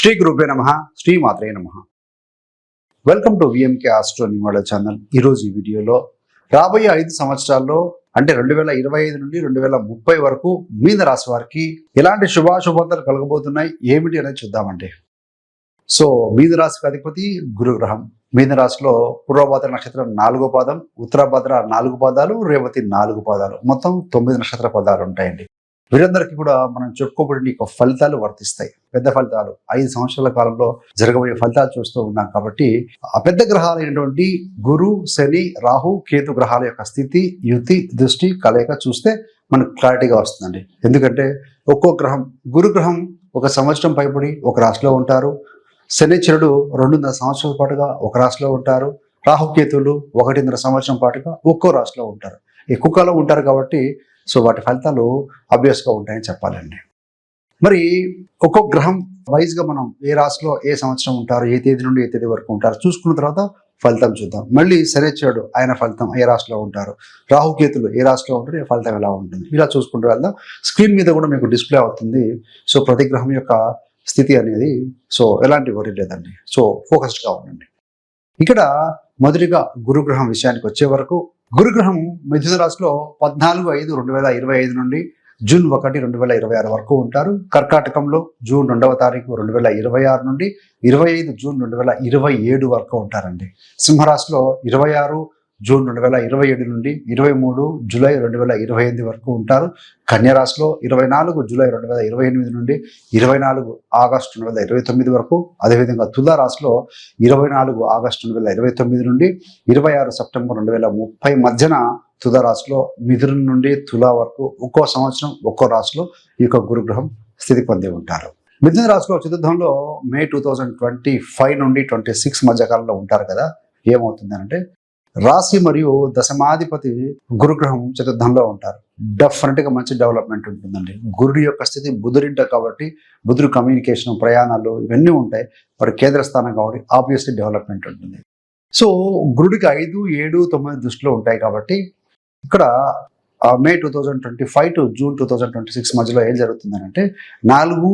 శ్రీ గురుపే నమ శ్రీ మాత్రే నమ. వెల్కమ్ టు విఎంకే ఆస్ట్రో నివాళ ఛానల్ ఈరోజు ఈ వీడియోలో రాబోయే ఐదు సంవత్సరాల్లో అంటే రెండు వేల ఇరవై ఐదు నుండి రెండు వేల ముప్పై వరకు మీన రాశి వారికి ఎలాంటి శుభాశుభాలు కలగబోతున్నాయి ఏమిటి అనేది చూద్దామండి. సో మీన రాశికి అధిపతి గురుగ్రహం మీన రాశిలో పూర్వభాద్ర నక్షత్రం నాలుగో పాదం ఉత్తరాభద్ర నాలుగు పాదాలు రేవతి నాలుగు పాదాలు. మొత్తం తొమ్మిది నక్షత్ర పదాలు ఉంటాయండి. వీరందరికీ కూడా మనం చెప్పుకోబడిన యొక్క ఫలితాలు వర్తిస్తాయి. పెద్ద ఫలితాలు. ఐదు సంవత్సరాల కాలంలో జరగబోయే ఫలితాలు చూస్తూ ఉన్నాం కాబట్టి ఆ పెద్ద గ్రహాలైనటువంటి గురు శని రాహు కేతు గ్రహాల యొక్క స్థితి యుతి దృష్టి కలయిక చూస్తే మనకు క్లారిటీగా వస్తుందండి. ఎందుకంటే ఒక్కో గ్రహం గురు గ్రహం ఒక సంవత్సరం పైబడి ఒక రాశిలో ఉంటారు. శనిచరుడు రెండున్నర సంవత్సరాల పాటుగా ఒక రాశిలో ఉంటారు. రాహుకేతులు ఒకటిన్నర సంవత్సరం పాటుగా ఒక్కో రాశిలో ఉంటారు. ఎక్కువ కాలం ఉంటారు కాబట్టి సో వాటి ఫలితాలు అబ్వియస్గా ఉంటాయని చెప్పాలండి. మరి ఒక్కొక్క గ్రహం వైజ్గా మనం ఏ రాశిలో ఏ సంవత్సరం ఉంటారు ఏ తేదీ నుండి ఏ తేదీ వరకు ఉంటారు చూసుకున్న తర్వాత ఫలితం చూద్దాం. మళ్ళీ శనిచ్చాడు ఆయన ఫలితం ఏ రాశిలో ఉంటారు రాహుకేతులు ఏ రాశిలో ఉంటారు ఏ ఫలితం ఎలా ఉంటుంది? ఇలా చూసుకుంటూ వెళ్దాం. స్క్రీన్ మీద కూడా మీకు డిస్ప్లే అవుతుంది. సో ప్రతి గ్రహం యొక్క స్థితి అనేది సో ఎలాంటి వరి లేదండి. సో ఫోకస్డ్గా ఉండండి. ఇక్కడ మొదటిగా గురుగ్రహం విషయానికి వచ్చే వరకు గురుగ్రహం మిథున రాశిలో పద్నాలుగు ఐదు రెండు వేల ఇరవై ఐదు నుండి జూన్ ఒకటి రెండు వేల ఇరవై ఆరు వరకు ఉంటారు. కర్కాటకంలో జూన్ రెండవ తారీఖు రెండు వేల ఇరవై ఆరు నుండి ఇరవై ఐదు జూన్ రెండు వేల ఇరవై ఏడు వరకు ఉంటారండి. సింహరాశిలో ఇరవై ఆరు జూన్ రెండు వేల ఇరవై ఏడు నుండి ఇరవై మూడు జూలై రెండు వేల ఇరవై ఎనిమిది వరకు ఉంటారు. కన్యరాశిలో ఇరవై నాలుగు జూలై రెండు వేల ఇరవై ఎనిమిది నుండి ఇరవై నాలుగు ఆగస్టు రెండు వేల ఇరవై తొమ్మిది వరకు అదేవిధంగా తులారాశిలో ఇరవై నాలుగు ఆగస్టు రెండు వేల ఇరవై తొమ్మిది నుండి ఇరవై ఆరు సెప్టెంబర్ రెండు వేల ముప్పై మధ్యన తులా మిథున నుండి తులా వరకు ఒక్కో సంవత్సరం ఒక్కో రాశిలో ఈ యొక్క గురుగ్రహం స్థితి పొంది ఉంటారు. మిథున రాశిలో చతుర్థంలో May two thousand twenty five నుండి ట్వంటీ సిక్స్ మధ్యకాలంలో ఉంటారు కదా. ఏమవుతుంది అంటే రాశి మరియు దశమాధిపతి గురుగ్రహం చతుర్థంలో ఉంటారు. డెఫినెట్గా మంచి డెవలప్మెంట్ ఉంటుందండి. గురుడి యొక్క స్థితి బుధుడింట కాబట్టి బుధుడు కమ్యూనికేషన్ ప్రయాణాలు ఇవన్నీ ఉంటాయి. వాడు కేంద్ర స్థానం కాబట్టి ఆబ్వియస్లీ డెవలప్మెంట్ ఉంటుంది. సో గురుడికి ఐదు ఏడు తొమ్మిది దృష్టిలో ఉంటాయి కాబట్టి ఇక్కడ May two thousand twenty five to June two thousand twenty six మధ్యలో ఏం జరుగుతుందంటే నాలుగు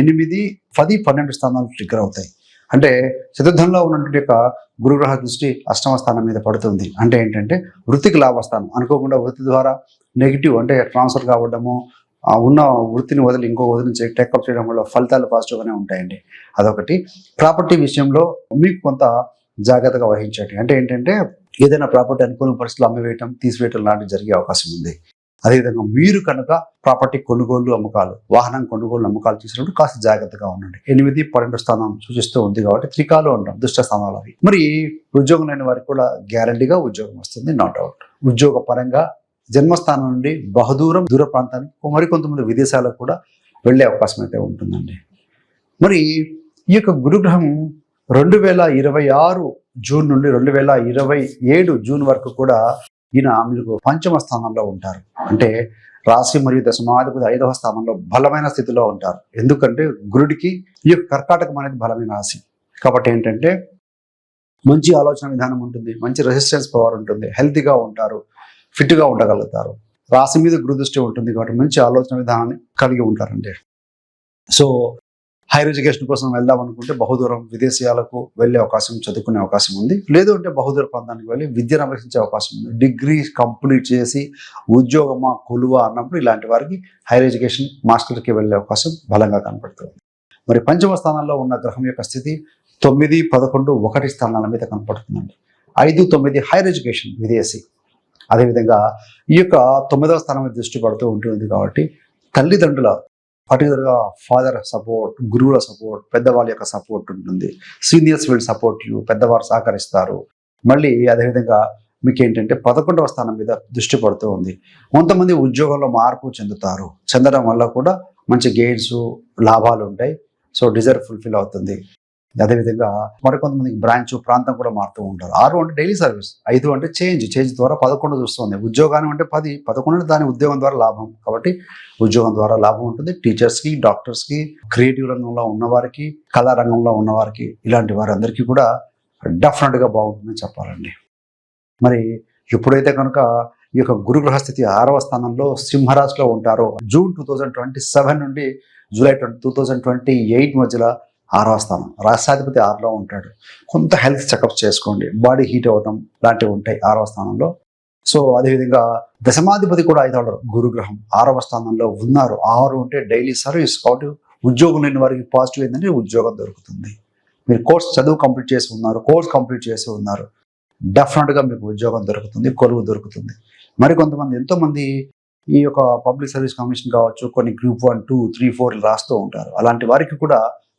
ఎనిమిది పది పన్నెండు స్థానాలు ట్రిగ్గర్ అవుతాయి. అంటే చతుర్థంలో ఉన్నటువంటి యొక్క గురుగ్రహ దృష్టి అష్టమ స్థానం మీద పడుతుంది. అంటే ఏంటంటే వృత్తికి లాభస్థానం. అనుకోకుండా వృత్తి ద్వారా నెగిటివ్ అంటే ట్రాన్స్ఫర్ కావడము ఉన్న వృత్తిని వదిలి ఇంకో వదిలి టేకప్ చేయడం వల్ల ఫలితాలు పాజిటివ్గానే ఉంటాయండి. అదొకటి. ప్రాపర్టీ విషయంలో మీకు కొంత జాగ్రత్తగా వహించండి. అంటే ఏంటంటే ఏదైనా ప్రాపర్టీ అనుకూల పరిస్థితులు అమ్మివేయటం తీసివేయటం లాంటివి జరిగే అవకాశం ఉంది. అదేవిధంగా మీరు కనుక ప్రాపర్టీ కొనుగోలు అమ్మకాలు వాహనం కొనుగోలు అమ్మకాలు చేసినప్పుడు కాస్త జాగ్రత్తగా ఉండండి. ఎనిమిది పన్నెండు స్థానం సూచిస్తూ ఉంది కాబట్టి త్రికాలు అంటాం దుష్ట స్థానాలు అవి. మరి ఉద్యోగం లేని వారికి కూడా గ్యారంటీగా ఉద్యోగం వస్తుంది నాట్ అవుట్ ఉద్యోగ పరంగా జన్మస్థానం నుండి బహుదూరం దూర ప్రాంతానికి మరి కొంతమంది విదేశాలకు కూడా వెళ్ళే అవకాశం అయితే ఉంటుందండి. మరి ఈ యొక్క గురుగ్రహం రెండు వేల ఇరవై ఆరు జూన్ నుండి రెండు వేల ఇరవై ఏడు జూన్ వరకు కూడా ఈయన మీకు పంచమ స్థానంలో ఉంటారు. అంటే రాశి మరియు దశమాధిపతి ఐదవ స్థానంలో బలమైన స్థితిలో ఉంటారు. ఎందుకంటే గురుడికి ఈ యొక్క కర్కాటకం అనేది బలమైన రాశి. కాబట్టి ఏంటంటే మంచి ఆలోచన విధానం ఉంటుంది మంచి రెసిస్టెన్స్ పవర్ ఉంటుంది హెల్తీగా ఉంటారు ఫిట్గా ఉండగలుగుతారు. రాశి మీద గురుదృష్టి ఉంటుంది కాబట్టి మంచి ఆలోచన విధానాన్ని కలిగి ఉంటారండి. సో హైయర్ ఎడ్యుకేషన్ కోసం వెళ్దాం అనుకుంటే బహుదూరం విదేశీయాలకు వెళ్ళే అవకాశం చదువుకునే అవకాశం ఉంది. లేదు అంటే బహుదూర ప్రాంతానికి వెళ్ళి విద్యను అభ్యసించే అవకాశం ఉంది. డిగ్రీ కంప్లీట్ చేసి ఉద్యోగమా కొలువ అన్నప్పుడు ఇలాంటి వారికి హైయర్ ఎడ్యుకేషన్ మాస్టర్కి వెళ్ళే అవకాశం బలంగా కనపడుతుంది. మరి పంచమ స్థానంలో ఉన్న గ్రహం యొక్క స్థితి తొమ్మిది పదకొండు ఒకటి స్థానాల మీద కనపడుతుందండి. ఐదు తొమ్మిది హైయర్ ఎడ్యుకేషన్ విదేశీ. అదేవిధంగా ఈ యొక్క తొమ్మిదవ స్థానం మీద దృష్టి పడుతూ ఉంటుంది కాబట్టి తల్లిదండ్రుల పర్టికులర్గా ఫాదర్ సపోర్ట్ గురువుల సపోర్ట్ పెద్దవాళ్ళ యొక్క సపోర్ట్ ఉంటుంది. సీనియర్స్ వీళ్ళు సపోర్ట్ యూ పెద్దవారు సహకరిస్తారు. మళ్ళీ అదేవిధంగా మీకు ఏంటంటే పదకొండవ స్థానం మీద దృష్టి పడుతూ ఉంది. కొంతమంది ఉద్యోగంలో మార్పు చెందుతారు. చెందడం వల్ల కూడా మంచి గెయిన్స్ లాభాలు ఉంటాయి. సో డిజైర్ ఫుల్ఫిల్ అవుతుంది. అదేవిధంగా మరికొంతమందికి బ్రాంచ్ ప్రాంతం కూడా మారుతూ ఉంటారు. ఆరు అంటే డైలీ సర్వీస్ ఐదు అంటే చేంజ్ చేంజ్ ద్వారా పదకొండు చూస్తుంది. ఉద్యోగాన్ని అంటే పది పదకొండు దాని ఉద్యోగం ద్వారా లాభం. కాబట్టి ఉద్యోగం ద్వారా లాభం ఉంటుంది. టీచర్స్కి డాక్టర్స్కి క్రియేటివ్ రంగంలో ఉన్నవారికి కళా రంగంలో ఉన్నవారికి ఇలాంటి వారందరికీ కూడా డెఫినెట్గా బాగుంటుందని చెప్పాలండి. మరి ఎప్పుడైతే కనుక ఈ యొక్క గురుగ్రహ స్థితి ఆరవ స్థానంలో సింహరాశిలో ఉంటారో June two thousand twenty seven నుండి July twenty two thousand twenty eight మధ్యలో ఆరవ స్థానం. రాష్ట్రాధిపతి ఆరులో ఉంటాడు. కొంత హెల్త్ చెకప్ చేసుకోండి. బాడీ హీట్ అవ్వడం లాంటివి ఉంటాయి ఆరవ స్థానంలో. సో అదేవిధంగా దశమాధిపతి కూడా అవుతాడు గురుగ్రహం ఆరవ స్థానంలో ఉన్నారు. ఆరు ఉంటే డైలీ సర్వీస్ కాబట్టి ఉద్యోగం లేని వారికి పాజిటివ్ ఏంటంటే ఉద్యోగం దొరుకుతుంది. మీరు కోర్స్ చదువు కంప్లీట్ చేసి ఉన్నారు. కోర్స్ కంప్లీట్ చేసి ఉన్నారు. డెఫినెట్గా మీకు ఉద్యోగం దొరుకుతుంది. కొలువు దొరుకుతుంది. మరి కొంతమంది ఎంతోమంది ఈ యొక్క పబ్లిక్ సర్వీస్ కమిషన్ కావచ్చు కొన్ని group one two three four రాస్తూ ఉంటారు. అలాంటి వారికి కూడా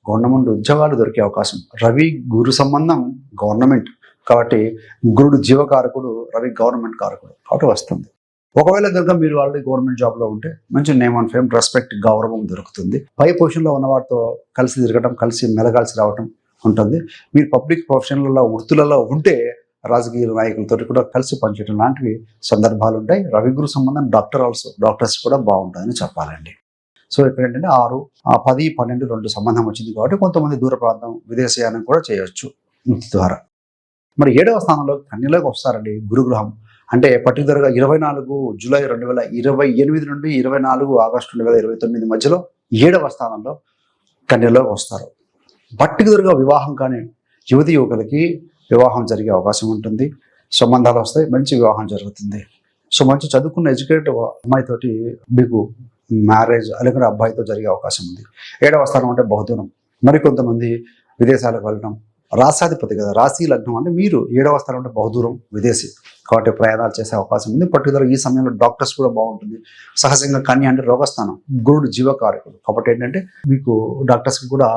గవర్నమెంట్ ఉద్యోగాలు దొరికే అవకాశం. రవి గురు సంబంధం గవర్నమెంట్. కాబట్టి గురుడు జీవకారకుడు రవి గవర్నమెంట్ కారకుడు. కాబట్టి వస్తుంది. ఒకవేళ కనుక మీరు ఆల్రెడీ గవర్నమెంట్ జాబ్లో ఉంటే మంచి నేమ్ అండ్ ఫేమ్ రెస్పెక్ట్ గౌరవం దొరుకుతుంది. పై పొజిషన్లో ఉన్నవారితో కలిసి తిరగటం కలిసి మెలగాల్సి రావటం ఉంటుంది. మీరు పబ్లిక్ ప్రొఫెషన్లలో వృత్తులలో ఉంటే రాజకీయ నాయకులతో కూడా కలిసి పనిచేయడం లాంటివి సందర్భాలు ఉంటాయి రవిగురు సంబంధం డాక్టర్ ఆల్సో డాక్టర్స్ కూడా బాగుంటుందని చెప్పాలండి. సో ఇక్కడ ఏంటంటే ఆరు పది పన్నెండు రెండు సంబంధం వచ్చింది కాబట్టి కొంతమంది దూర ప్రాంతం విదేశయానం కూడా చేయొచ్చు వృత్తి ద్వారా. మరి ఏడవ స్థానంలో కన్యలోకి వస్తారండి గురుగ్రహం. అంటే పర్టికులర్గా ఇరవై నాలుగు జూలై రెండు వేల ఇరవై ఎనిమిది నుండి ఇరవై నాలుగు ఆగస్టు రెండు వేల ఇరవై తొమ్మిది మధ్యలో ఏడవ స్థానంలో కన్యలోకి వస్తారు. పర్టికులర్గా వివాహం కానీ యువతి యువకులకి వివాహం జరిగే అవకాశం ఉంటుంది. సంబంధాలు వస్తాయి మంచి వివాహం జరుగుతుంది. సో మంచి చదువుకున్న ఎడ్యుకేటెడ్ అమ్మాయితోటి మీకు మ్యారేజ్ లేకుంటే అబ్బాయితో జరిగే అవకాశం ఉంది. ఏడవ స్థానం అంటే బహుదూరం. మరికొంతమంది విదేశాలకు వెళ్ళడం రాసాధిపతి కదా రాశి లగ్నం అంటే మీరు ఏడవ స్థానం అంటే బహుదూరం విదేశీ కాబట్టి ప్రయాణాలు చేసే అవకాశం ఉంది. పర్టికులర్ ఈ సమయంలో డాక్టర్స్ కూడా బాగుంటుంది. సహజంగా కన్య అంటే రోగస్థానం గురుడు జీవకారకుడు కాబట్టి ఏంటంటే మీకు డాక్టర్స్కి కూడా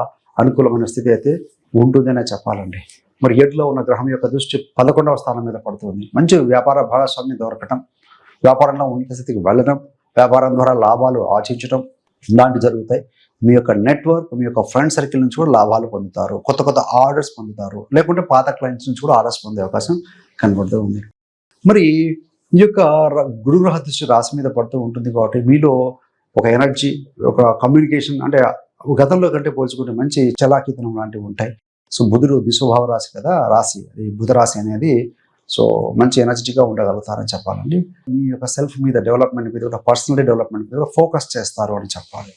అనుకూలమైన స్థితి అయితే ఉంటుందనే చెప్పాలండి. మరి ఏడులో ఉన్న గ్రహం యొక్క దృష్టి పదకొండవ స్థానం మీద పడుతుంది. మంచి వ్యాపార భాగస్వామ్యం దొరకటం వ్యాపారంలో ఉన్నత స్థితికి వెళ్ళడం వ్యాపారం ద్వారా లాభాలు ఆశించడం ఇలాంటివి జరుగుతాయి. మీ యొక్క నెట్వర్క్ మీ యొక్క ఫ్రెండ్ సర్కిల్ నుంచి కూడా లాభాలు పొందుతారు. కొత్త కొత్త ఆర్డర్స్ పొందుతారు. లేకుంటే పాత క్లయింట్స్ నుంచి కూడా ఆర్డర్స్ పొందే అవకాశం కనబడుతూ ఉంది. మరి ఈ యొక్క ర- గురుగ్రహ దృష్టి రాశి మీద పడుతూ ఉంటుంది కాబట్టి మీలో ఒక ఎనర్జీ ఒక కమ్యూనికేషన్ అంటే గతంలో కంటే పోల్చుకుంటే మంచి చలాకితనం లాంటివి ఉంటాయి. సో బుధుడు దిశభావ రాశి కదా రాశి. అది బుధ రాశి అనేది సో మంచి ఎనర్జెటిక్గా ఉండగలుగుతారని చెప్పాలండి. మీ యొక్క సెల్ఫ్ మీద డెవలప్మెంట్ మీద కూడా పర్సనల్ డెవలప్మెంట్ మీద ఫోకస్ చేస్తారు అని చెప్పాలి.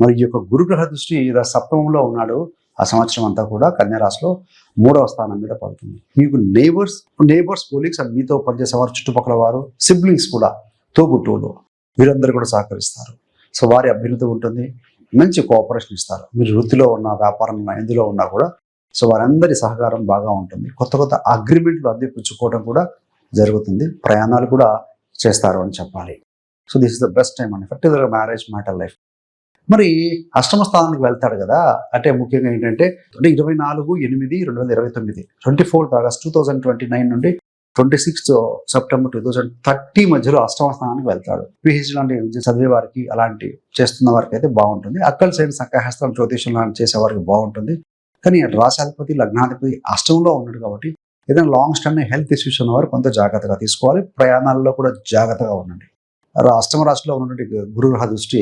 మరి ఈ యొక్క గురుగ్రహ దృష్టి ర- సప్తమంలో ఉన్నాడు. ఆ సంవత్సరం అంతా కూడా కన్యారాశిలో మూడవ స్థానం మీద పడుతుంది. మీకు నేబర్స్ నేబర్స్ కోలీగ్స్ అండ్ మీతో పనిచేసే వారు చుట్టుపక్కల వారు సిబ్లింగ్స్ కూడా తోబుట్టువులు వీరందరూ కూడా సహకరిస్తారు. సో వారి అభ్యున్నతి ఉంటుంది. మంచి కోఆపరేషన్ ఇస్తారు. మీరు వృత్తిలో ఉన్న వ్యాపారంలో ఎందులో ఉన్నా కూడా సో వారందరి సహకారం బాగా ఉంటుంది. కొత్త కొత్త అగ్రిమెంట్లు అందిపుచ్చుకోవడం కూడా జరుగుతుంది. ప్రయాణాలు కూడా చేస్తారు అని చెప్పాలి. So this is the best time అండి పర్టికులర్ మ్యారేజ్ మ్యాటర్ లైఫ్. మరి అష్టమ స్థానానికి వెళ్తాడు కదా అంటే ముఖ్యంగా ఏంటంటే అంటే ఇరవై నాలుగు ఎనిమిది రెండు వేల ఇరవై తొమ్మిది twenty fourth August two thousand twenty nine నుండి twenty sixth September two thousand thirty మధ్యలో అష్టమ స్థానానికి వెళ్తాడు. పిహెచ్డి లాంటి చదివే వారికి అలాంటి చేస్తున్న వారికి అయితే బాగుంటుంది. అక్కడ సైన్స్ సంఖ్యాహస్తం జ్యోతిషం లాంటి చేసే వారికి బాగుంటుంది. కానీ రాశాధిపతి లగ్నాధిపతి అష్టంలో ఉన్నాడు కాబట్టి ఏదైనా లాంగ్ స్టాండ్ హెల్త్ ఇష్యూస్ ఉన్నవారు కొంత జాగ్రత్తగా తీసుకోవాలి. ప్రయాణాల్లో కూడా జాగ్రత్తగా ఉండండి. అష్టమ రాశిలో ఉన్నటువంటి గురుగ్రహ దృష్టి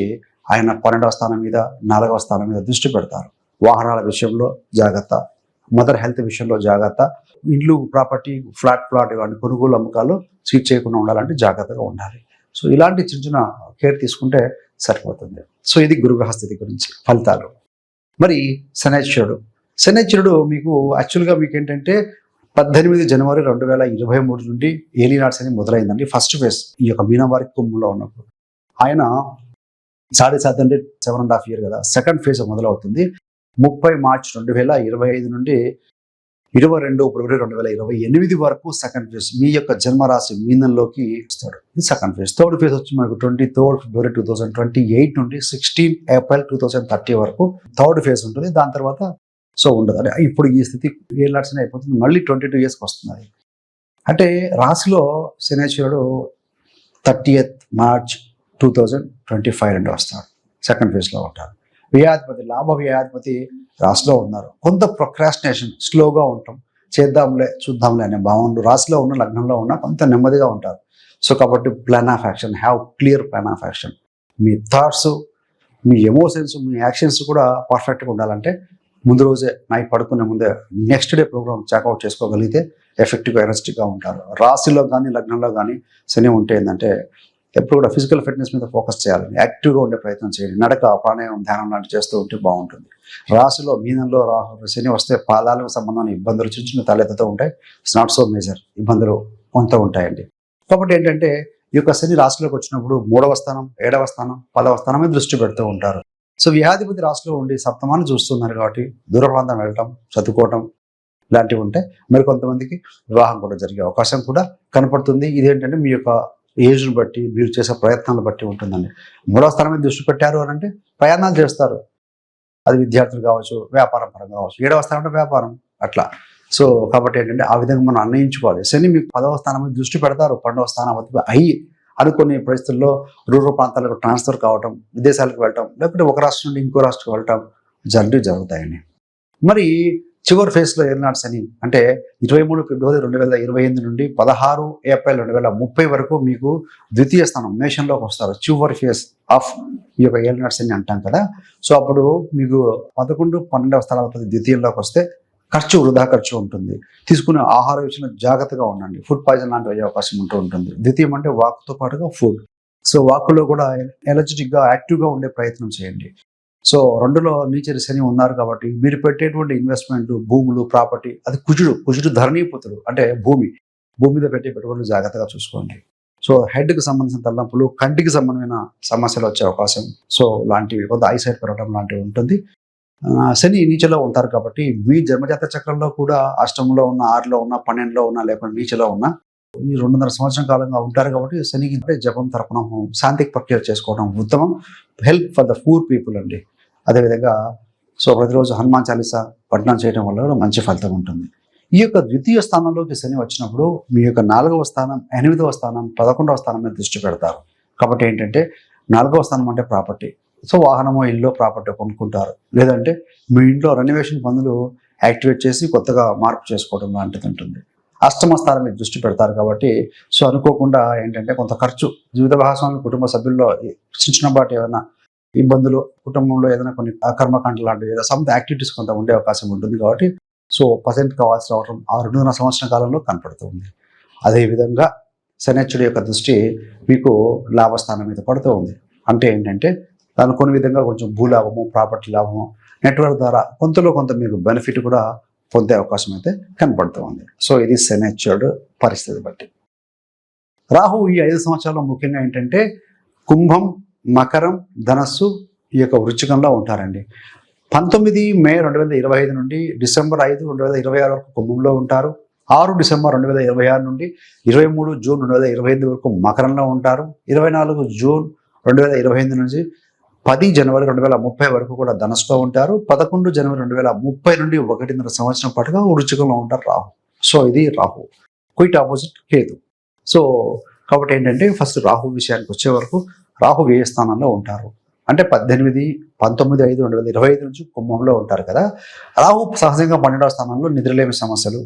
ఆయన పన్నెండవ స్థానం మీద నాలుగవ స్థానం మీద దృష్టి పెడతారు. వాహనాల విషయంలో జాగ్రత్త మదర్ హెల్త్ విషయంలో జాగ్రత్త ఇండ్లు ప్రాపర్టీ ఫ్లాట్ ఫ్లాట్ ఇలాంటి కొనుగోలు అమ్మకాలు స్వీట్ చేయకుండా ఉండాలంటే జాగ్రత్తగా ఉండాలి. సో ఇలాంటి చిన్న చిన్న కేర్ తీసుకుంటే సరిపోతుంది. సో ఇది గురుగ్రహ స్థితి గురించి ఫలితాలు. మరి శనేశ్వరుడు శనిచరుడు మీకు యాక్చువల్గా మీకు ఏంటంటే పద్దెనిమిది జనవరి రెండు వేల ఇరవై మూడు నుండి ఏలినాడ్స్ అని మొదలైందండి. ఫస్ట్ ఫేజ్ ఈ యొక్క మీనవారి కుంభంలో ఉన్నప్పుడు. ఆయన సాడే సాత్ అంటే సెవెన్ అండ్ హాఫ్ ఇయర్ కదా. సెకండ్ ఫేజ్ మొదలవుతుంది. ముప్పై మార్చ్ రెండు వేల ఇరవై ఐదు నుండి ఇరవై రెండు ఫిబ్రవరి రెండు వేల ఇరవై ఎనిమిది వరకు సెకండ్ ఫేజ్ మీ యొక్క జన్మరాశి మీనంలోకి వస్తాడు. ఇది సెకండ్ ఫేజ్ థర్డ్ ఫేజ్ వచ్చి మనకు twenty third February two thousand twenty eight నుండి sixteen April two thousand thirty వరకు థర్డ్ ఫేజ్ ఉంటుంది. దాని తర్వాత సో ఉండదు. అంటే ఇప్పుడు ఈ స్థితి ఏ అయిపోతుంది మళ్ళీ ట్వంటీ టూ ఇయర్స్కి వస్తుంది అంటే రాశిలో శనేశ్వరుడు thirty March two thousand twenty five నుండి వస్తాడు సెకండ్ ఫేజ్లో ఉంటారు వ్యయాధిపతి లాభ వ్యయాధిపతి రాశిలో ఉన్నారు. కొంత ప్రొక్రాస్టినేషన్ స్లోగా ఉంటాం చేద్దాంలే చూద్దాంలే అనే భావనలు రాశిలో ఉన్న లగ్నంలో ఉన్న కొంత నెమ్మదిగా ఉంటారు. సో కాబట్టి plan of action have clear plan of action. Me thoughts మీ ఎమోషన్స్ మీ యాక్షన్స్ కూడా పర్ఫెక్ట్గా ఉండాలంటే ముందు రోజే నైట్ పడుకునే ముందే నెక్స్ట్ డే ప్రోగ్రామ్ చెక్అవుట్ చేసుకోగలిగితే ఎఫెక్టివ్గా ఎనర్జెటిక్గా ఉంటారు. రాశిలో కానీ లగ్నంలో కానీ శని ఉంటే ఏంటంటే ఎప్పుడు కూడా ఫిజికల్ ఫిట్నెస్ మీద ఫోకస్ చేయాలి. యాక్టివ్గా ఉండే ప్రయత్నం చేయండి. నడక ప్రాణాయామం ధ్యానం లాంటి చేస్తూ ఉంటే బాగుంటుంది. రాశిలో మీనంలో రాహు శని వస్తే పాదాలకు సంబంధమైన ఇబ్బందులు చిన్న చిన్న తలెత్తుతూ ఉంటాయి. ఇట్స్ నాట్ సో మేజర్ ఇబ్బందులు కొంత ఉంటాయండి. కాబట్టి ఏంటంటే ఈ యొక్క శని రాశిలోకి వచ్చినప్పుడు మూడవ స్థానం ఏడవ స్థానం పదవ స్థానం మీద దృష్టి పెడుతూ ఉంటారు. సో వ్యాధిపతి రాశిలో ఉండి సప్తమాన్ని చూస్తున్నారు కాబట్టి దూర ప్రాంతం వెళ్ళటం చదువుకోవటం లాంటివి ఉంటాయి మరి కొంతమందికి వివాహం కూడా జరిగే అవకాశం కూడా కనపడుతుంది. ఇదేంటంటే మీ యొక్క ఏజ్ను బట్టి మీరు చేసే ప్రయత్నాలను బట్టి ఉంటుందండి. మూడవ స్థానం మీద దృష్టి పెట్టారు అని అంటే ప్రయాణాలు చేస్తారు. అది విద్యార్థులు కావచ్చు వ్యాపారం పరంగా కావచ్చు. ఏడవ స్థానం అంటే వ్యాపారం అట్లా. సో కాబట్టి ఏంటంటే ఆ విధంగా మనం అన్వయించుకోవాలి శని మీకు పదవ స్థానం మీద దృష్టి పెడతారు. పన్నెండవ స్థానం అయ్యి అనుకునే పరిస్థితుల్లో రూరల్ ప్రాంతాలకు ట్రాన్స్ఫర్ కావటం విదేశాలకు వెళ్ళటం లేకపోతే ఒక రాష్ట్రం నుండి ఇంకో రాష్ట్రం వెళ్ళటం జల్లి జరుగుతాయని మరి చివరి ఫేజ్లో ఏర్నాడ్స్ అని అంటే ఇరవై మూడు ఫిబ్రవరి రెండు వేల ఇరవై ఎనిమిది నుండి పదహారు ఏప్రిల్ రెండు వేల ముప్పై వరకు మీకు ద్వితీయ స్థానం మేషంలోకి వస్తారు. చివరి ఫేజ్ ఆఫ్ ఈ యొక్క ఏర్నాడ్స్ అని అంటాం కదా. సో అప్పుడు మీకు పదకొండు పన్నెండవ స్థలాలపతి ద్వితీయంలోకి వస్తే ఖర్చు వృధా ఖర్చు ఉంటుంది. తీసుకునే ఆహార విషయంలో జాగ్రత్తగా ఉండండి. ఫుడ్ పాయిజన్ లాంటి అయ్యే అవకాశం ఉంటూ ఉంటుంది. ద్వితీయం అంటే వాక్తో పాటుగా ఫుడ్. సో వాక్లో కూడా ఎనర్జెటిక్గా యాక్టివ్గా ఉండే ప్రయత్నం చేయండి. సో రెండులో నీచరి శని ఉన్నారు కాబట్టి మీరు పెట్టేటువంటి ఇన్వెస్ట్మెంట్ భూములు ప్రాపర్టీ అది కుజుడు కుజుడు ధరణీపుతుడు అంటే భూమి. భూమి మీద పెట్టే పెట్టుబడులు జాగ్రత్తగా చూసుకోండి. సో హెడ్కి సంబంధించిన తలనొప్పులు కంటికి సంబంధమైన సమస్యలు వచ్చే అవకాశం. సో లాంటివి కొంత ఐసైట్ పెరగడం లాంటివి ఉంటుంది. శని నీచలో ఉంటారు కాబట్టి మీ జన్మజాత చక్రంలో కూడా అష్టంలో ఉన్న ఆరులో ఉన్న పన్నెండులో ఉన్న లేకపోతే నీచలో ఉన్న ఈ రెండున్నర సంవత్సరం కాలంగా ఉంటారు కాబట్టి శనికి జపం తర్పణం శాంతికి ప్రక్రియ చేసుకోవడం ఉత్తమం. Help for the poor people అండి. అదేవిధంగా సో ప్రతిరోజు హనుమాన్ చాలీసా పఠనం చేయడం వల్ల కూడా మంచి ఫలితం ఉంటుంది. ఈ యొక్క ద్వితీయ స్థానంలోకి శని వచ్చినప్పుడు మీ యొక్క నాలుగవ స్థానం ఎనిమిదవ స్థానం పదకొండవ స్థానం మీద దృష్టి పెడతారు. కాబట్టి ఏంటంటే నాలుగవ స్థానం అంటే ప్రాపర్టీ. సో వాహనమో ఇల్లు ప్రాపర్టీ కొనుక్కుంటారు. లేదంటే మీ ఇంట్లో రెనోవేషన్ పనులు యాక్టివేట్ చేసి కొత్తగా మార్పు చేసుకోవడం లాంటిది ఉంటుంది. అష్టమ స్థానం మీద దృష్టి పెడతారు కాబట్టి సో అనుకోకుండా ఏంటంటే కొంత ఖర్చు. జీవిత భాగస్వామి కుటుంబ సభ్యుల్లో చిన్న చిన్నపాటి ఏదైనా ఇబ్బందులు కుటుంబంలో ఏదైనా కొన్ని కర్మకాండలు లాంటివి ఏదైనా సమ్ యాక్టివిటీస్ కొంత ఉండే అవకాశం ఉంటుంది కాబట్టి సో పర్సెంట్ కావాల్సి రావడం ఆ రెండున్నర సంవత్సరం కాలంలో కనపడుతుంది అదేవిధంగా శనిచ్చుడి యొక్క దృష్టి మీకు లాభస్థానం మీద పడుతూ ఉంది. అంటే ఏంటంటే దాని కొన్ని విధంగా కొంచెం భూలాభము ప్రాపర్టీ లాభము నెట్వర్క్ ద్వారా కొంతలో కొంత మీకు బెనిఫిట్ కూడా పొందే అవకాశం అయితే కనపడుతూ ఉంది. సో ఇది సెనేచర్డ్ పరిస్థితి బట్టి. రాహు ఈ ఐదు సంవత్సరాల్లో ముఖ్యంగా ఏంటంటే కుంభం మకరం ధనస్సు ఈ యొక్క వృచ్చికంలో ఉంటారండి. పంతొమ్మిది మే రెండు వేల ఇరవై ఐదు నుండి డిసెంబర్ ఐదు రెండు వేల ఇరవై ఆరు వరకు కుంభంలో ఉంటారు. ఆరు డిసెంబర్ రెండు వేల ఇరవై ఆరు నుండి ఇరవై మూడు జూన్ రెండు వేల ఇరవై ఐదు వరకు మకరంలో ఉంటారు. ఇరవై నాలుగు జూన్ రెండు వేల ఇరవై ఐదు నుంచి పది జనవరి రెండు వేల ముప్పై వరకు కూడా ధనస్సులో ఉంటారు. పదకొండు జనవరి రెండు వేల ముప్పై నుండి ఒకటిన్నర సంవత్సరం పాటుగా వృచ్చికంలో ఉంటారు రాహు. సో ఇది Rahu. Quite opposite Ketu. So కాబట్టి ఏంటంటే ఫస్ట్ రాహు విషయానికి వచ్చే వరకు రాహు వ్యయ స్థానంలో ఉంటారు. అంటే పద్దెనిమిది పంతొమ్మిది ఐదు రెండు వేల ఇరవై ఐదు నుంచి కుంభంలో ఉంటారు కదా. రాహు సహజంగా పన్నెండవ స్థానంలో నిద్రలేమి సమస్యలు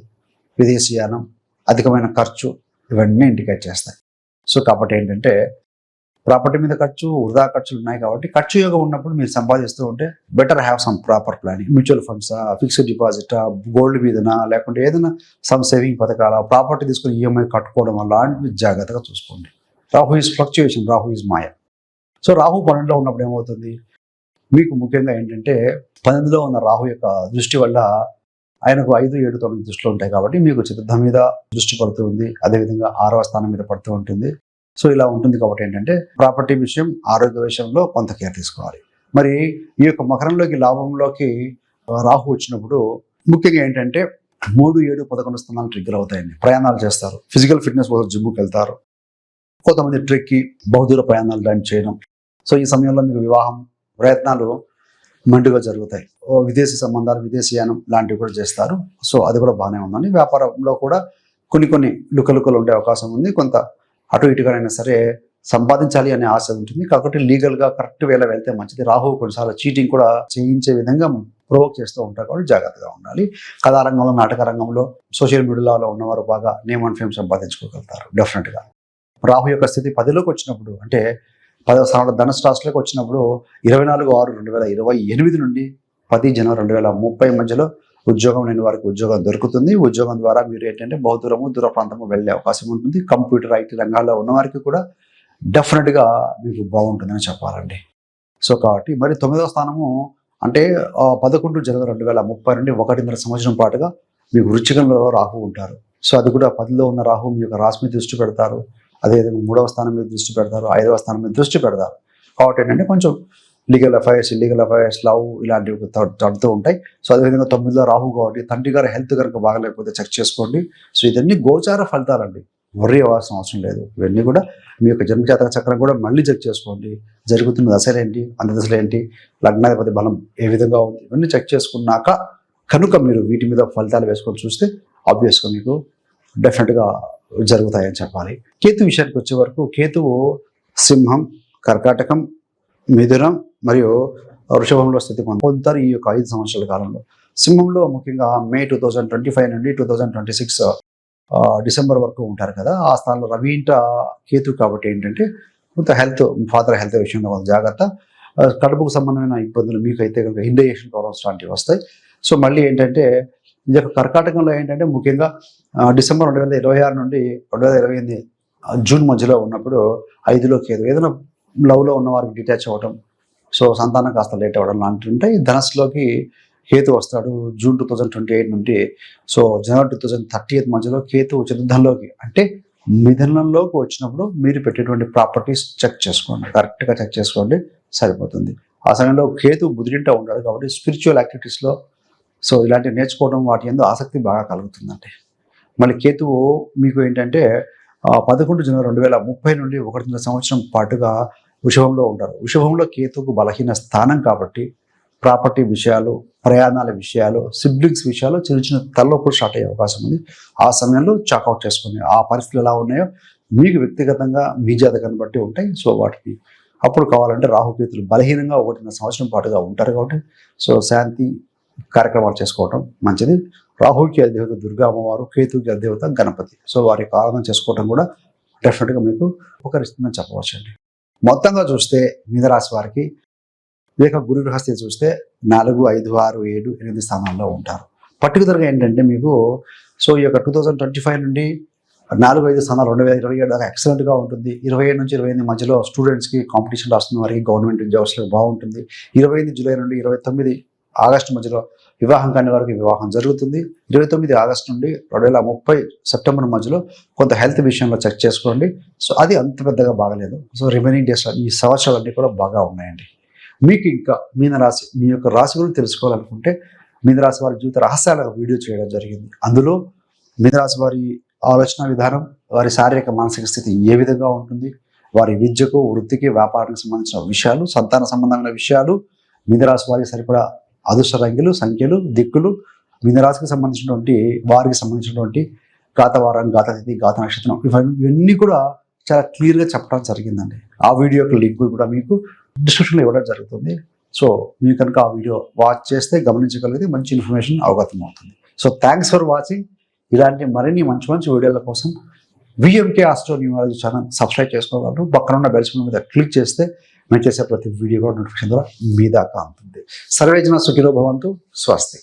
విదేశీయానం అధికమైన ఖర్చు ఇవన్నీ ఇండికేట్ చేస్తాయి. సో కాబట్టి ఏంటంటే ప్రాపర్టీ మీద ఖర్చు వృధా ఖర్చులు ఉన్నాయి కాబట్టి ఖర్చు యోగం ఉన్నప్పుడు మీరు సంపాదిస్తూ ఉంటే better have some proper planning mutual funds fixed deposit gold మీదనా లేకుంటే ఏదైనా సమ్ సేవింగ్ పథకాల ప్రాపర్టీ తీసుకుని ఈఎంఐ కట్టుకోవడం వల్ల జాగ్రత్తగా చూసుకోండి. Rahu is fluctuation Rahu is Maya. So Rahu పన్నెండులో ఉన్నప్పుడు ఏమవుతుంది? మీకు ముఖ్యంగా ఏంటంటే పన్నెండులో ఉన్న రాహు యొక్క దృష్టి వల్ల ఆయనకు ఐదు ఏడు తొమ్మిది దృష్టిలో ఉంటాయి కాబట్టి మీకు చతుర్థ మీద దృష్టి పడుతూ ఉంది. అదేవిధంగా ఆరవ స్థానం మీద పడుతూ ఉంటుంది. సో ఇలా ఉంటుంది కాబట్టి ఏంటంటే ప్రాపర్టీ విషయం ఆరోగ్య విషయంలో కొంత కేర్ తీసుకోవాలి. మరి ఈ యొక్క మకరంలోకి లాభంలోకి రాహు వచ్చినప్పుడు ముఖ్యంగా ఏంటంటే మూడు ఏడు పదకొండు స్థానాలు ట్రిగ్గర్ అవుతాయండి. ప్రయాణాలు చేస్తారు. ఫిజికల్ ఫిట్నెస్ కోసం జిమ్కి వెళ్తారు. కొంతమంది ట్రెక్కి బహుదూర ప్రయాణాలు దాన్ని చేయడం. సో ఈ సమయంలో మీకు వివాహం ప్రయత్నాలు మండుగా జరుగుతాయి. విదేశీ సంబంధాలు విదేశీయానం లాంటివి కూడా చేస్తారు. సో అది కూడా బాగానే ఉందని వ్యాపారంలో కూడా కొన్ని కొన్ని లుకలుకలు ఉండే అవకాశం ఉంది. కొంత అటు ఇటుగానైనా సరే సంపాదించాలి అనే ఆశ ఉంటుంది. కాబట్టి లీగల్గా కరెక్ట్ వేళ వెళ్తే మంచిది. రాహు కొన్నిసార్లు చీటింగ్ కూడా చేయించే విధంగా ప్రొవోక్ చేస్తూ ఉంటారు కాబట్టి జాగ్రత్తగా ఉండాలి. కథా రంగంలో నాటక రంగంలో సోషల్ మీడియాలో ఉన్నవారు బాగా నేమ్ అండ్ ఫేమ్ సంపాదించుకోగలుగుతారు. డెఫినెట్గా. రాహు యొక్క స్థితి పదిలోకి వచ్చినప్పుడు అంటే పదవ స్థానంలో ధనుసు రాశిలోకి వచ్చినప్పుడు ఇరవై నాలుగు ఆరు రెండు వేల ఇరవై ఎనిమిది నుండి పది జనవరి రెండు వేల ముప్పై మధ్యలో ఉద్యోగం లేని వారికి ఉద్యోగం దొరుకుతుంది. ఉద్యోగం ద్వారా మీరు ఏంటంటే బహుదూరము దూర ప్రాంతము వెళ్ళే అవకాశం ఉంటుంది. కంప్యూటర్ ఐటీ రంగాల్లో ఉన్న వారికి కూడా డెఫినెట్గా మీకు బాగుంటుందని చెప్పాలండి. సో కాబట్టి మరి తొమ్మిదవ స్థానము అంటే పదకొండు జనవరి రెండు వేల ముప్పై నుండి ఒకటిన్నర సంవత్సరం పాటుగా మీకు వృచ్చికంలో రాహు ఉంటారు. సో అది కూడా పదిలో ఉన్న రాహు మీ యొక్క రాశి మీద దృష్టి పెడతారు. అదేవిధంగా మూడవ స్థానం మీద దృష్టి పెడతారు. ఐదవ స్థానం మీద దృష్టి పెడతారు. కాబట్టి ఏంటంటే కొంచెం legal affairs illegal affairs love ఇలాంటివి తడుతూ ఉంటాయి. సో అదేవిధంగా తొమ్మిదిలో రాహు కాబట్టి తండ్రి గారి హెల్త్ కనుక బాగలేకపోతే చెక్ చేసుకోండి. సో ఇవన్నీ గోచార ఫలితాలండి. వర్రీ అవ్వాల్సిన అవసరం లేదు. ఇవన్నీ కూడా మీ యొక్క జన్మజాతక చక్రం కూడా మళ్ళీ చెక్ చేసుకోండి. జరుగుతున్న దశలు ఏంటి? అంత దశలు ఏంటి? లగ్నాధిపతి బలం ఏ విధంగా ఉంది? ఇవన్నీ చెక్ చేసుకున్నాక కనుక మీరు వీటి మీద ఫలితాలు వేసుకొని చూస్తే ఆబ్వియస్గా మీకు డెఫినెట్గా జరుగుతాయని చెప్పాలి. కేతు విషయానికి వచ్చే వరకు కేతువు సింహం కర్కాటకం మిథునం మరియు వృషభంలో స్థితి పొందుతారు ఈ యొక్క ఐదు సంవత్సరాల కాలంలో. సింహంలో ముఖ్యంగా May two thousand twenty five నుండి two thousand twenty six December వరకు ఉంటారు కదా. ఆ స్థానంలో రవి ఇంట కేతు కాబట్టి ఏంటంటే కొంత హెల్త్ ఫాదర్ హెల్త్ విషయంలో కొంత జాగ్రత్త. కడుపుకు సంబంధమైన ఇబ్బందులు మీకు అయితే కనుక ఇండైజేషన్ ప్రాబ్లమ్స్ లాంటివి వస్తాయి. సో మళ్ళీ ఏంటంటే ఈ యొక్క కర్కాటకంలో ఏంటంటే ముఖ్యంగా డిసెంబర్ రెండు వేల ఇరవై ఆరు నుండి రెండు వేల ఇరవై ఎనిమిది జూన్ మధ్యలో ఉన్నప్పుడు ఐదులో కేదు ఏదైనా లవ్లో ఉన్న వారికి డిటాచ్ అవ్వడం సో సంతానం కాస్త లేట్ అవ్వడం లాంటివి ఉంటాయి ధనస్సులోకి కేతు వస్తాడు June two thousand twenty eight నుండి. So January two thousand thirty eighth మధ్యలో కేతు చతుర్థంలోకి అంటే మిథనంలోకి వచ్చినప్పుడు మీరు పెట్టేటువంటి ప్రాపర్టీస్ చెక్ చేసుకోండి. కరెక్ట్గా చెక్ చేసుకోండి సరిపోతుంది. ఆ సమయంలో కేతు బుదిరింట ఉంటాడు కాబట్టి స్పిరిచువల్ యాక్టివిటీస్లో సో ఇలాంటివి నేర్చుకోవడం వాటి ఎందు ఆసక్తి బాగా కలుగుతుందండి. మళ్ళీ కేతువు మీకు ఏంటంటే పదకొండు జనవరి రెండు వేల ముప్పై నుండి ఒకటిన్నర సంవత్సరం పాటుగా వృషభంలో ఉంటారు. వృషభంలో కేతువుకు బలహీన స్థానం కాబట్టి ప్రాపర్టీ విషయాలు ప్రయాణాల విషయాలు సిబ్లింగ్స్ విషయాలు చిన్న చిన్న తలలోపులు స్టార్ట్ అయ్యే అవకాశం ఉంది. ఆ సమయంలో చాకౌట్ చేసుకుని ఆ పరిస్థితులు ఎలా ఉన్నాయో మీకు వ్యక్తిగతంగా మీ జాతకాన్ని బట్టి ఉంటాయి. సో వాటికి అప్పుడు కావాలంటే రాహుకేతులు బలహీనంగా ఒకటిన్నర సంవత్సరం పాటుగా ఉంటారు కాబట్టి సో శాంతి కార్యక్రమాలు చేసుకోవటం మంచిది. రాహుకి అధిదేవత దుర్గా అమ్మవారు కేతుకి అధిదేవత గణపతి. సో వారి యొక్క ఆరాధన చేసుకోవడం కూడా డెఫినెట్గా మీకు ఉపకరిస్తుందని చెప్పవచ్చు అండి మొత్తంగా చూస్తే మీనరాశి వారికి ఈ యొక్క గురు గృహస్థితి చూస్తే నాలుగు ఐదు ఆరు ఏడు ఎనిమిది స్థానాల్లో ఉంటారు. పర్టికులర్గా ఏంటంటే మీకు సో ఈ యొక్క టూ థౌజండ్ ట్వంటీ ఫైవ్ నుండి నాలుగు ఐదు స్థానాలు రెండు వేల ఇరవై ఏడు దాకా ఎక్సలెంట్గా ఉంటుంది. ఇరవై ఏడు నుంచి ఇరవై ఎనిమిది మధ్యలో స్టూడెంట్స్కి కాంపిటీషన్ రాస్తున్న వారికి గవర్నమెంట్ ఉద్యోగస్తులకు బాగుంటుంది. ఇరవై ఎనిమిది జూలై నుండి ఇరవై తొమ్మిది ఆగస్టు మధ్యలో వివాహం కాని వారికి వివాహం జరుగుతుంది. ఇరవై తొమ్మిది ఆగస్టు నుండి రెండు వేల ముప్పై సెప్టెంబర్ మధ్యలో కొంత హెల్త్ విషయంలో చెక్ చేసుకోండి. సో అది అంత పెద్దగా బాగలేదు. సో రిమైనింగ్ డేస్ ఈ సంవత్సరాలన్నీ కూడా బాగా ఉన్నాయండి. మీకు ఇంకా మీన రాశి మీ యొక్క రాశి గురించి తెలుసుకోవాలనుకుంటే మీన రాశి వారి జీవిత రహస్యాల వీడియో చేయడం జరిగింది. అందులో మీన రాశి వారి ఆలోచన విధానం వారి శారీరక మానసిక స్థితి ఏ విధంగా ఉంటుంది వారి విద్యకు వృత్తికి వ్యాపారానికి సంబంధించిన విషయాలు సంతాన సంబంధమైన విషయాలు మీనరాశి వారికి సరిపడా అదృష్ట రంగులు సంఖ్యలు దిక్కులు మీనరాశికి సంబంధించినటువంటి వారికి సంబంధించినటువంటి గాతవారం గాత తిథి గాత నక్షత్రం ఇవన్నీ ఇవన్నీ కూడా చాలా క్లియర్గా చెప్పడం జరిగిందండి. ఆ వీడియో యొక్క లింక్ కూడా మీకు డిస్క్రిప్షన్లో ఇవ్వడం జరుగుతుంది. సో మీరు కనుక ఆ వీడియో వాచ్ చేస్తే గమనించగలిగితే మంచి ఇన్ఫర్మేషన్ అవగతం అవుతుంది సో థ్యాంక్స్ ఫర్ వాచింగ్. ఇలాంటి మరిన్ని మంచి మంచి వీడియోల కోసం VMK astro numerology channel subscribe చేసుకోగలరు. పక్కన ఉన్న బెల్స్ మీద క్లిక్ చేస్తే మేము చేసే ప్రతి వీడియో కూడా నోటిఫికేషన్ ద్వారా మీ దాకా అందుతుంది సర్వేజన సుఖిలో భవంతు. స్వస్తి.